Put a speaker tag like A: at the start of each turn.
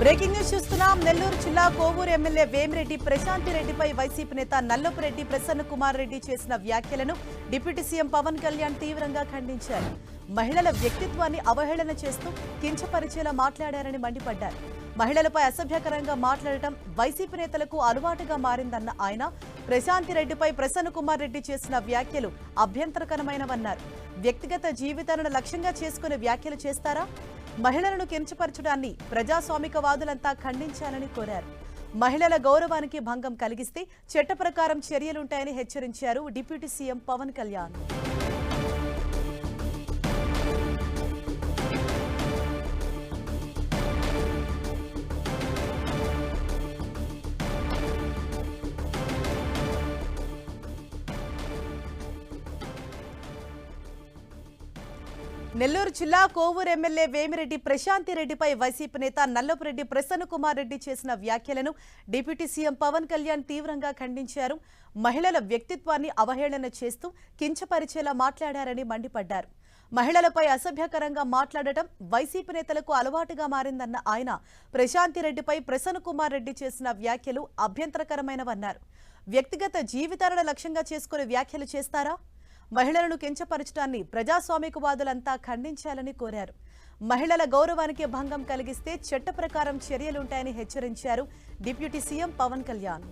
A: Breaking news చూస్తున్నాం. నెల్లూరు జిల్లా Kovur MLA Vemireddy Prashanti రెడ్డిపై వైసీపీ నేత నల్లపురెడ్డి ప్రసన్న కుమార్ రెడ్డి చేసిన వ్యాఖ్యలను డిప్యూటీ సీఎం పవన్ కళ్యాణ్ తీవ్రంగా ఖండించారు. మహిళల వ్యక్తిత్వాన్ని అవహేళన చేస్తూ కించపరిచేలా మాట్లాడారని మండిపడ్డారు. మహిళలపై అసభ్యకరంగా మాట్లాడటం వైసీపీ నేతలకు అలవాటుగా మారిందన్న ఆయన ప్రశాంతి రెడ్డిపై ప్రసన్న కుమార్ రెడ్డి చేసిన వ్యాఖ్యలు అభ్యంతరకరమైనవన్నారు. వ్యక్తిగత జీవితాలను లక్ష్యంగా చేసుకునే వ్యాఖ్యలు చేస్తారా? మహిళలను కించపరచడాన్ని ప్రజాస్వామికవాదులంతా ఖండించాలని కోరారు. మహిళల గౌరవానికి భంగం కలిగిస్తే చట్ట ప్రకారం చర్యలుంటాయని హెచ్చరించారు డిప్యూటీ సీఎం పవన్ కళ్యాణ్. నెల్లూరు జిల్లా కోవూరు ఎమ్మెల్యే వేమిరెడ్డి ప్రశాంతి రెడ్డిపై వైసీపీ నేత నల్లపురెడ్డి ప్రసన్న కుమార్ రెడ్డి చేసిన వ్యాఖ్యలను డిప్యూటీ సీఎం పవన్ కళ్యాణ్ తీవ్రంగా ఖండించారు. మహిళల వ్యక్తిత్వాన్ని అవహేళన చేస్తూ కించపరిచేలా మాట్లాడారని మండిపడ్డారు. మహిళలపై అసభ్యకరంగా మాట్లాడటం వైసీపీ నేతలకు అలవాటుగా మారిందన్న ఆయన ప్రశాంతి రెడ్డిపై ప్రసన్న కుమార్ రెడ్డి చేసిన వ్యాఖ్యలు అభ్యంతరకరమైనవన్నారు. వ్యక్తిగత జీవితాలను లక్ష్యంగా చేసుకునే వ్యాఖ్యలు చేస్తారా? మహిళలను కించపరచడాన్ని ప్రజాస్వామికవాదులంతా ఖండించాలని కోరారు. మహిళల గౌరవానికి భంగం కలిగిస్తే చట్ట ప్రకారం చర్యలుంటాయని హెచ్చరించారు డిప్యూటీ సీఎం పవన్ కళ్యాణ్.